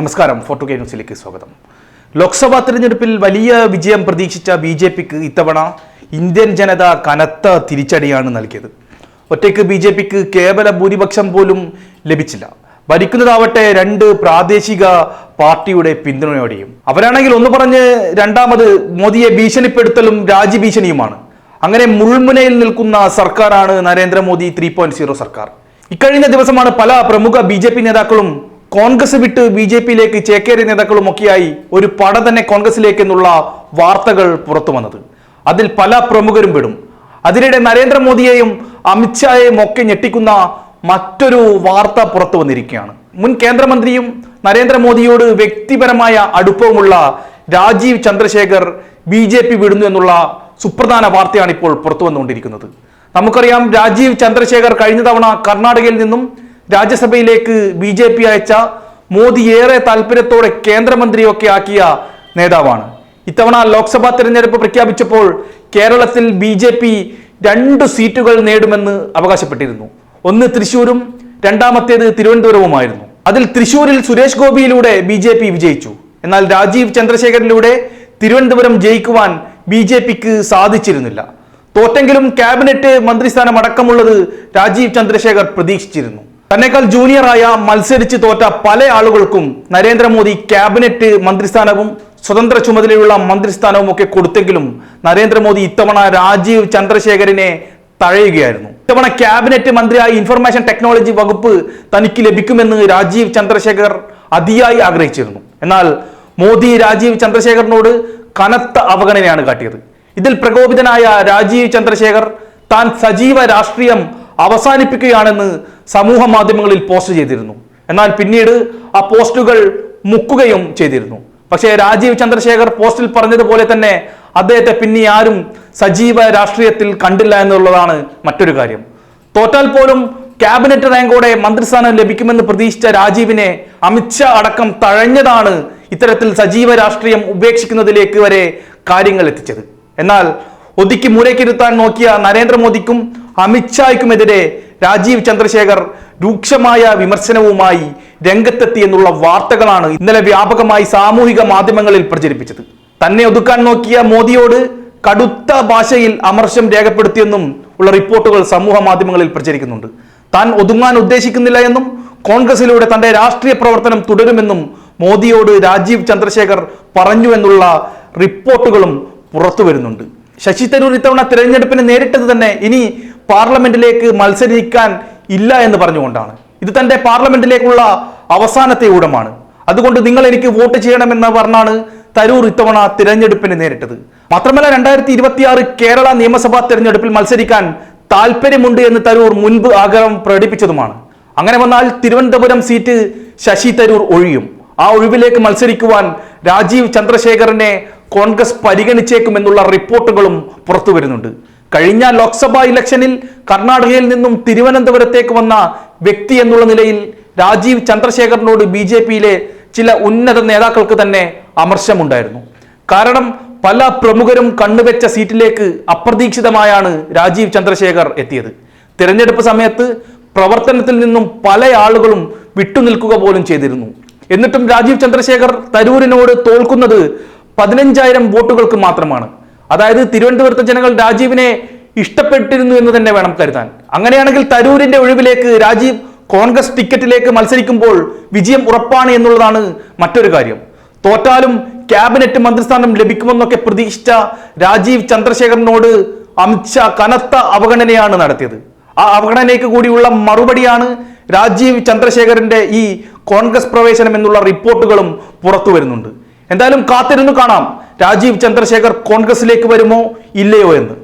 നമസ്കാരം. Photo K ന്യൂസിലേക്ക് സ്വാഗതം. ലോക്സഭാ തെരഞ്ഞെടുപ്പിൽ വലിയ വിജയം പ്രതീക്ഷിച്ച ബി ജെ പിക്ക് ഇത്തവണ ഇന്ത്യൻ ജനത കനത്ത തിരിച്ചടിയാണ് നൽകിയത്. ഒറ്റയ്ക്ക് ബി ജെ പിക്ക് കേവല ഭൂരിപക്ഷം പോലും ലഭിച്ചില്ല. ഭരിക്കുന്നതാവട്ടെ രണ്ട് പ്രാദേശിക പാർട്ടിയുടെ പിന്തുണയോടെയും. അവരാണെങ്കിൽ ഒന്ന് പറഞ്ഞ് രണ്ടാമത് മോദിയെ ഭീഷണിപ്പെടുത്തലും രാജ്യഭീഷണിയുമാണ്. അങ്ങനെ മുൾമുനയിൽ നിൽക്കുന്ന സർക്കാരാണ് നരേന്ദ്രമോദി ത്രീ പോയിന്റ് സീറോ സർക്കാർ. ഇക്കഴിഞ്ഞ ദിവസമാണ് പല പ്രമുഖ ബി നേതാക്കളും കോൺഗ്രസ് വിട്ട് ബി ജെ പിയിലേക്ക് ചേക്കേറിയ നേതാക്കളും ഒക്കെയായി ഒരു പട തന്നെ കോൺഗ്രസിലേക്ക് എന്നുള്ള വാർത്തകൾ പുറത്തു വന്നത്. അതിൽ പല പ്രമുഖരും പെടും. അതിനിടെ നരേന്ദ്രമോദിയെയും അമിത്ഷായെയും ഒക്കെ ഞെട്ടിക്കുന്ന മറ്റൊരു വാർത്ത പുറത്തു വന്നിരിക്കുകയാണ്. മുൻ കേന്ദ്രമന്ത്രിയും നരേന്ദ്രമോദിയോട് വ്യക്തിപരമായ അടുപ്പവുമുള്ള Rajeev Chandrasekhar B J P വിടുന്നു എന്നുള്ള സുപ്രധാന വാർത്തയാണ് ഇപ്പോൾ പുറത്തു വന്നുകൊണ്ടിരിക്കുന്നത്. നമുക്കറിയാം രാജീവ് ചന്ദ്രശേഖർ കഴിഞ്ഞ തവണ കർണാടകയിൽ നിന്നും രാജ്യസഭയിലേക്ക് ബി ജെ പി അയച്ച മോദി ഏറെ താല്പര്യത്തോടെ കേന്ദ്രമന്ത്രിയൊക്കെ ആക്കിയ നേതാവാണ്. ഇത്തവണ ലോക്സഭാ തെരഞ്ഞെടുപ്പ് പ്രഖ്യാപിച്ചപ്പോൾ കേരളത്തിൽ ബി ജെ പി രണ്ട് സീറ്റുകൾ നേടുമെന്ന് അവകാശപ്പെട്ടിരുന്നു. ഒന്ന് തൃശൂരും രണ്ടാമത്തേത് തിരുവനന്തപുരവുമായിരുന്നു. അതിൽ തൃശൂരിൽ സുരേഷ് ഗോപിയിലൂടെ ബി ജെ പി വിജയിച്ചു. എന്നാൽ രാജീവ് ചന്ദ്രശേഖരനിലൂടെ തിരുവനന്തപുരം ജയിക്കുവാൻ ബി ജെ പിക്ക് സാധിച്ചിരുന്നില്ല. തോറ്റെങ്കിലും ക്യാബിനറ്റ് മന്ത്രിസ്ഥാനം അടക്കമുള്ളത് രാജീവ് ചന്ദ്രശേഖർ പ്രതീക്ഷിച്ചിരുന്നു. തന്നെക്കാൾ ജൂനിയറായ മത്സരിച്ച് തോറ്റ പല ആളുകൾക്കും നരേന്ദ്രമോദി ക്യാബിനറ്റ് മന്ത്രിസ്ഥാനവും സ്വതന്ത്ര ചുമതലയുള്ള മന്ത്രിസ്ഥാനവും ഒക്കെ കൊടുത്തെങ്കിലും നരേന്ദ്രമോദി ഇത്തവണ രാജീവ് ചന്ദ്രശേഖരനെ തഴയുകയായിരുന്നു. ഇത്തവണ ക്യാബിനറ്റ് മന്ത്രിയായി ഇൻഫർമേഷൻ ടെക്നോളജി വകുപ്പ് തനിക്ക് ലഭിക്കുമെന്ന് രാജീവ് ചന്ദ്രശേഖർ അതിയായി ആഗ്രഹിച്ചിരുന്നു. എന്നാൽ മോദി രാജീവ് ചന്ദ്രശേഖറിനോട് കനത്ത അവഗണനയാണ് കാട്ടിയത്. ഇതിൽ പ്രകോപിതനായ രാജീവ് ചന്ദ്രശേഖർ താൻ സജീവ രാഷ്ട്രീയം അവസാനിപ്പിക്കുകയാണെന്ന് സമൂഹ മാധ്യമങ്ങളിൽ പോസ്റ്റ് ചെയ്തിരുന്നു. എന്നാൽ പിന്നീട് ആ പോസ്റ്റുകൾ മുക്കുകയും ചെയ്തിരുന്നു. പക്ഷേ രാജീവ് ചന്ദ്രശേഖർ പോസ്റ്റിൽ പറഞ്ഞതുപോലെ തന്നെ അദ്ദേഹത്തെ പിന്നെ ആരും സജീവ രാഷ്ട്രീയത്തിൽ കണ്ടില്ല എന്നുള്ളതാണ് മറ്റൊരു കാര്യം. തോറ്റാൽ പോലും ക്യാബിനറ്റ് റാങ്കോടെ മന്ത്രിസ്ഥാനം ലഭിക്കുമെന്ന് പ്രതീക്ഷിച്ച രാജീവിനെ അമിത്ഷാ അടക്കം തഴഞ്ഞതാണ് ഇത്തരത്തിൽ സജീവ രാഷ്ട്രീയം ഉപേക്ഷിക്കുന്നതിലേക്ക് വരെ കാര്യങ്ങൾ എത്തിച്ചത്. എന്നാൽ ഒതുക്കി മൂലക്കിരുത്താൻ നോക്കിയ നരേന്ദ്രമോദിക്കും അമിത്ഷായ്ക്കുമെതിരെ രാജീവ് ചന്ദ്രശേഖർ രൂക്ഷമായ വിമർശനവുമായി രംഗത്തെത്തി എന്നുള്ള വാർത്തകളാണ് ഇന്നലെ വ്യാപകമായി സാമൂഹിക മാധ്യമങ്ങളിൽ പ്രചരിപ്പിച്ചത്. തന്നെ ഒതുക്കാൻ നോക്കിയ മോദിയോട് കടുത്ത ഭാഷയിൽ അമർഷം രേഖപ്പെടുത്തിയെന്നും ഉള്ള റിപ്പോർട്ടുകൾ സമൂഹ മാധ്യമങ്ങളിൽ പ്രചരിക്കുന്നുണ്ട്. താൻ ഒതുങ്ങാൻ ഉദ്ദേശിക്കുന്നില്ല എന്നും കോൺഗ്രസിലൂടെ തന്റെ രാഷ്ട്രീയ പ്രവർത്തനം തുടരുമെന്നും മോദിയോട് രാജീവ് ചന്ദ്രശേഖർ പറഞ്ഞു എന്നുള്ള റിപ്പോർട്ടുകളും പുറത്തു വരുന്നുണ്ട് ശശി തരൂർ ഇത്തവണ തിരഞ്ഞെടുപ്പിന് നേരിട്ടത് തന്നെ ഇനി പാർലമെന്റിലേക്ക് മത്സരിക്കാൻ ഇല്ല എന്ന് പറഞ്ഞുകൊണ്ടാണ്. ഇത് തന്റെ പാർലമെന്റിലേക്കുള്ള അവസാനത്തെ ഊടമാണ്. അതുകൊണ്ട് നിങ്ങൾ എനിക്ക് വോട്ട് ചെയ്യണമെന്ന് പറഞ്ഞാണ് തരൂർ ഇത്തവണ തിരഞ്ഞെടുപ്പിന് നേരിട്ടത്. മാത്രമല്ല രണ്ടായിരത്തി ഇരുപത്തിയാറ് കേരള നിയമസഭാ തിരഞ്ഞെടുപ്പിൽ മത്സരിക്കാൻ താല്പര്യമുണ്ട് എന്ന് തരൂർ മുൻപ് ആഗ്രഹം പ്രകടിപ്പിച്ചതുമാണ്. അങ്ങനെ വന്നാൽ തിരുവനന്തപുരം സീറ്റ് ശശി തരൂർ ഒഴിയും. ആ ഒഴിവിലേക്ക് മത്സരിക്കുവാൻ രാജീവ് ചന്ദ്രശേഖരനെ കോൺഗ്രസ് പരിഗണിച്ചേക്കുമെന്നുള്ള റിപ്പോർട്ടുകളും പുറത്തു വരുന്നുണ്ട് കഴിഞ്ഞ ലോക്സഭാ ഇലക്ഷനിൽ കർണാടകയിൽ നിന്നും തിരുവനന്തപുരത്തേക്ക് വന്ന വ്യക്തി എന്നുള്ള നിലയിൽ രാജീവ് ചന്ദ്രശേഖരനോട് ബി ജെ പിയിലെ ചില ഉന്നത നേതാക്കൾക്ക് തന്നെ അമർശമുണ്ടായിരുന്നു. കാരണം പല പ്രമുഖരും കണ്ണുവെച്ച സീറ്റിലേക്ക് അപ്രതീക്ഷിതമായാണ് രാജീവ് ചന്ദ്രശേഖർ എത്തിയത്. തിരഞ്ഞെടുപ്പ് സമയത്ത് പ്രവർത്തനത്തിൽ നിന്നും പല ആളുകളും വിട്ടുനിൽക്കുക പോലും ചെയ്തിരുന്നു. എന്നിട്ടും രാജീവ് ചന്ദ്രശേഖർ തരൂരിനോട് തോൽക്കുന്നത് പതിനഞ്ചായിരം വോട്ടുകൾക്ക് മാത്രമാണ്. അതായത് തിരുവനന്തപുരത്തെ ജനങ്ങൾ രാജീവിനെ ഇഷ്ടപ്പെട്ടിരുന്നു എന്ന് തന്നെ വേണം കരുതാൻ. അങ്ങനെയാണെങ്കിൽ തരൂരിന്റെ ഒഴിവിലേക്ക് രാജീവ് കോൺഗ്രസ് ടിക്കറ്റിലേക്ക് മത്സരിക്കുമ്പോൾ വിജയം ഉറപ്പാണ് എന്നുള്ളതാണ് മറ്റൊരു കാര്യം. തോറ്റാലും ക്യാബിനറ്റ് മന്ത്രിസ്ഥാനം ലഭിക്കുമെന്നൊക്കെ പ്രതീക്ഷിച്ച രാജീവ് ചന്ദ്രശേഖരനോട് അമിത്ഷാ കനത്ത അവഗണനയാണ് നടത്തിയത്. ആ അവഗണനയ്ക്ക് കൂടിയുള്ള മറുപടിയാണ് രാജീവ് ചന്ദ്രശേഖരന്റെ ഈ കോൺഗ്രസ് പ്രവേശനം എന്നുള്ള റിപ്പോർട്ടുകളും പുറത്തു വരുന്നുണ്ട് എന്തായാലും കാത്തിരുന്നു കാണാം. രാജീവ് ചന്ദ്രശേഖർ കോൺഗ്രസിലേക്ക് വരുമോ ഇല്ലയോ എന്ന്.